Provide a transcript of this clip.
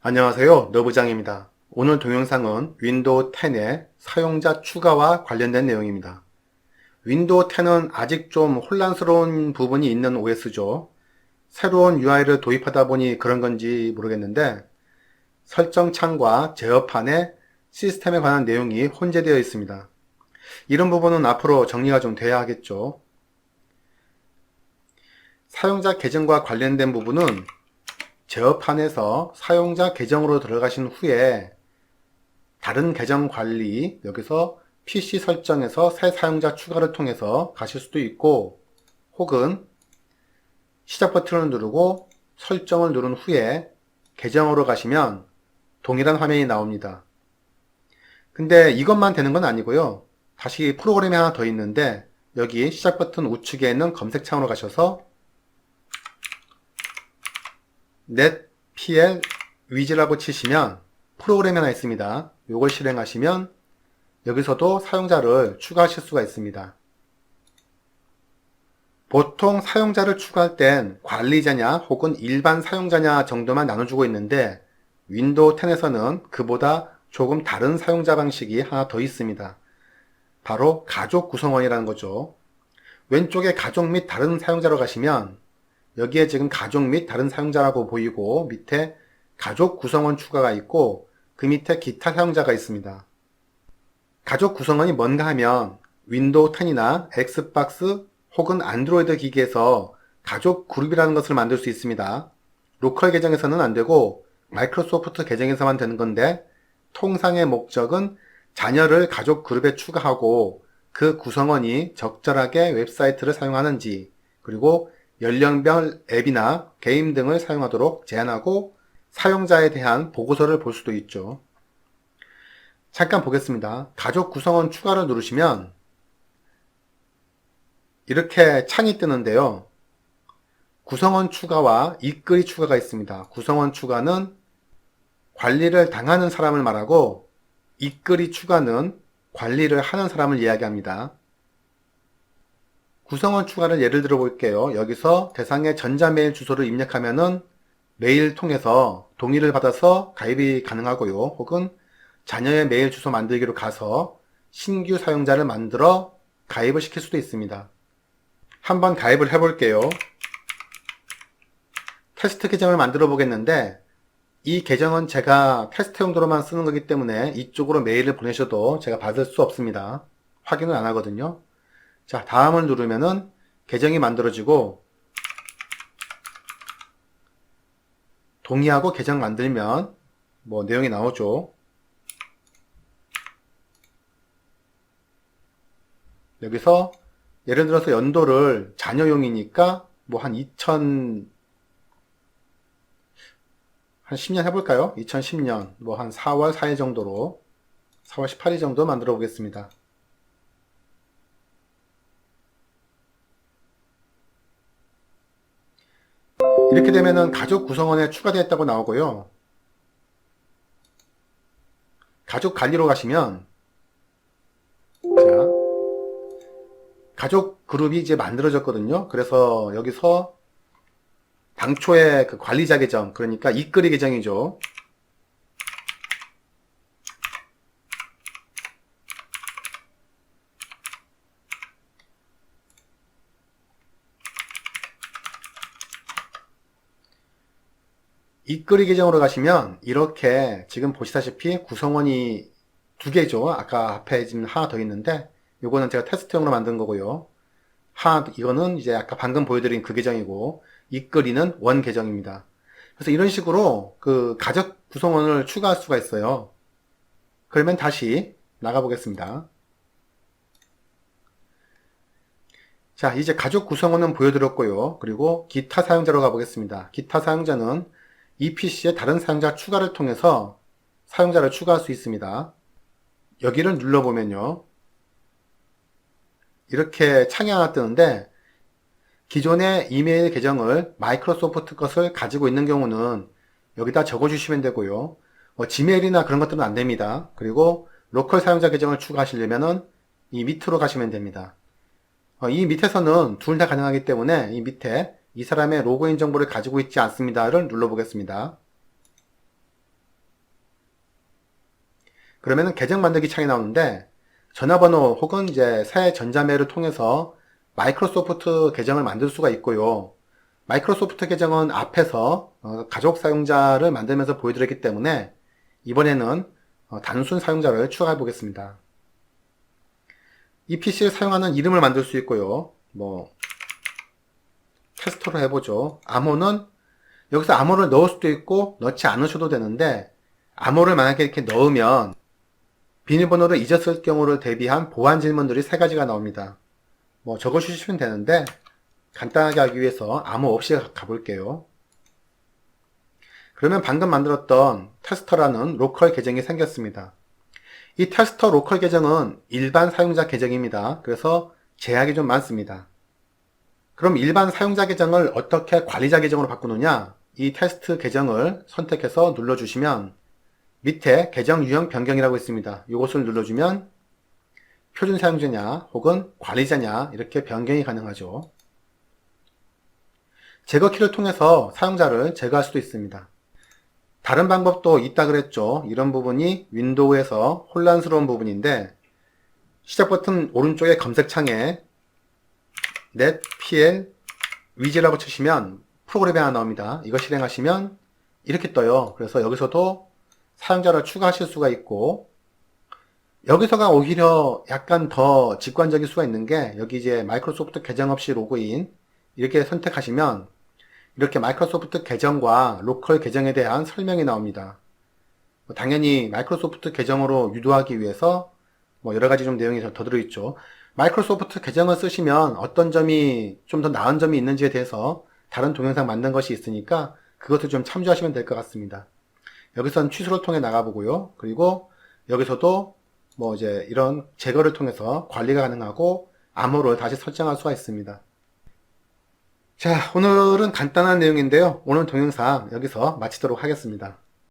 안녕하세요. 너부장입니다. 오늘 동영상은 윈도우 10의 사용자 추가와 관련된 내용입니다. 윈도우 10은 아직 좀 혼란스러운 부분이 있는 OS죠. 새로운 UI를 도입하다 보니 그런 건지 모르겠는데 설정 창과 제어판에 시스템에 관한 내용이 혼재되어 있습니다. 이런 부분은 앞으로 정리가 좀 돼야 하겠죠. 사용자 계정과 관련된 부분은 제어판에서 사용자 계정으로 들어가신 후에 다른 계정 관리, 여기서 PC 설정에서 새 사용자 추가를 통해서 가실 수도 있고 혹은 시작 버튼을 누르고 설정을 누른 후에 계정으로 가시면 동일한 화면이 나옵니다. 근데 이것만 되는 건 아니고요. 다시 프로그램이 하나 더 있는데 여기 시작 버튼 우측에 있는 검색 창으로 가셔서 netpl 위즈라고 치시면 프로그램이 하나 있습니다. 이걸 실행하시면 여기서도 사용자를 추가하실 수가 있습니다. 보통 사용자를 추가할 땐 관리자냐 혹은 일반 사용자냐 정도만 나눠주고 있는데 윈도우 10에서는 그보다 조금 다른 사용자 방식이 하나 더 있습니다. 바로 가족 구성원이라는 거죠. 왼쪽에 가족 및 다른 사용자로 가시면 여기에 지금 가족 및 다른 사용자라고 보이고 밑에 가족 구성원 추가가 있고 그 밑에 기타 사용자가 있습니다. 가족 구성원이 뭔가 하면 윈도우 10이나 엑스박스 혹은 안드로이드 기기에서 가족 그룹이라는 것을 만들 수 있습니다. 로컬 계정에서는 안 되고 마이크로소프트 계정에서만 되는 건데 통상의 목적은 자녀를 가족 그룹에 추가하고 그 구성원이 적절하게 웹사이트를 사용하는지 그리고 연령별 앱이나 게임 등을 사용하도록 제한하고 사용자에 대한 보고서를 볼 수도 있죠. 잠깐 보겠습니다. 가족 구성원 추가를 누르시면 이렇게 창이 뜨는데요. 구성원 추가와 이끌이 추가가 있습니다. 구성원 추가는 관리를 당하는 사람을 말하고 이끌이 추가는 관리를 하는 사람을 이야기합니다. 구성원 추가를 예를 들어 볼게요. 여기서 대상의 전자메일 주소를 입력하면은 메일 통해서 동의를 받아서 가입이 가능하고요. 혹은 자녀의 메일 주소 만들기로 가서 신규 사용자를 만들어 가입을 시킬 수도 있습니다. 한번 가입을 해 볼게요. 테스트 계정을 만들어 보겠는데 이 계정은 제가 테스트 용도로만 쓰는 거기 때문에 이쪽으로 메일을 보내셔도 제가 받을 수 없습니다. 확인을 안 하거든요. 자, 다음을 누르면은 계정이 만들어지고 동의하고 계정 만들면 뭐 내용이 나오죠. 여기서 예를 들어서 연도를 자녀용이니까 뭐 한 2000, 한 10년 해볼까요? 2010년, 뭐 한 4월 4일 정도로, 4월 18일 정도 만들어 보겠습니다. 이렇게 되면은 가족 구성원에 추가되었다고 나오고요. 가족 관리로 가시면 자 가족 그룹이 이제 만들어졌거든요. 그래서 여기서 당초에 그 관리자 계정 그러니까 이끌이 계정이죠. 이끌이 계정으로 가시면 이렇게 지금 보시다시피 구성원이 두 개죠. 아까 앞에 지금 하나 더 있는데 이거는 제가 테스트용으로 만든 거고요. 하 이거는 이제 아까 방금 보여드린 그 계정이고 이끌이는 원 계정입니다. 그래서 이런 식으로 그 가족 구성원을 추가할 수가 있어요. 그러면 다시 나가 보겠습니다. 자, 이제 가족 구성원은 보여드렸고요. 그리고 기타 사용자로 가보겠습니다. 기타 사용자는 이 PC에 다른 사용자 추가를 통해서 사용자를 추가할 수 있습니다. 여기를 눌러보면요. 이렇게 창이 하나 뜨는데 기존의 이메일 계정을 마이크로소프트 것을 가지고 있는 경우는 여기다 적어주시면 되고요. 뭐 지메일이나 그런 것들은 안 됩니다. 그리고 로컬 사용자 계정을 추가하시려면 이 밑으로 가시면 됩니다. 어, 이 밑에서는 둘 다 가능하기 때문에 이 밑에 이 사람의 로그인 정보를 가지고 있지 않습니다를 눌러보겠습니다. 그러면은 계정 만들기 창이 나오는데 전화번호 혹은 이제 새 전자메일을 통해서 마이크로소프트 계정을 만들 수가 있고요. 마이크로소프트 계정은 앞에서 어, 가족 사용자를 만들면서 보여드렸기 때문에 이번에는 어, 단순 사용자를 추가해 보겠습니다. 이 PC를 사용하는 이름을 만들 수 있고요. 뭐 테스터로 해보죠. 암호는 여기서 암호를 넣을 수도 있고 넣지 않으셔도 되는데 암호를 만약에 이렇게 넣으면 비밀번호를 잊었을 경우를 대비한 보안 질문들이 세 가지가 나옵니다. 뭐 적어주시면 되는데 간단하게 하기 위해서 암호 없이 가볼게요. 그러면 방금 만들었던 테스터라는 로컬 계정이 생겼습니다. 이 테스터 로컬 계정은 일반 사용자 계정입니다. 그래서 제약이 좀 많습니다. 그럼 일반 사용자 계정을 어떻게 관리자 계정으로 바꾸느냐? 이 테스트 계정을 선택해서 눌러주시면 밑에 계정 유형 변경이라고 있습니다. 이것을 눌러주면 표준 사용자냐 혹은 관리자냐 이렇게 변경이 가능하죠. 제거 키를 통해서 사용자를 제거할 수도 있습니다. 다른 방법도 있다 그랬죠. 이런 부분이 윈도우에서 혼란스러운 부분인데 시작 버튼 오른쪽에 검색창에 netpl 위즈라고 치시면 프로그램이 하나 나옵니다. 이거 실행하시면 이렇게 떠요. 그래서 여기서도 사용자를 추가하실 수가 있고 여기서가 오히려 약간 더 직관적일 수가 있는 게 여기 이제 마이크로소프트 계정 없이 로그인 이렇게 선택하시면 이렇게 마이크로소프트 계정과 로컬 계정에 대한 설명이 나옵니다. 뭐 당연히 마이크로소프트 계정으로 유도하기 위해서 뭐 여러 가지 좀 내용이 더 들어있죠. 마이크로소프트 계정을 쓰시면 어떤 점이 좀 더 나은 점이 있는지에 대해서 다른 동영상 만든 것이 있으니까 그것을 좀 참조하시면 될 것 같습니다. 여기선 취소를 통해 나가보고요. 그리고 여기서도 뭐 이제 이런 제거를 통해서 관리가 가능하고 암호를 다시 설정할 수가 있습니다. 자, 오늘은 간단한 내용인데요. 오늘 동영상 여기서 마치도록 하겠습니다.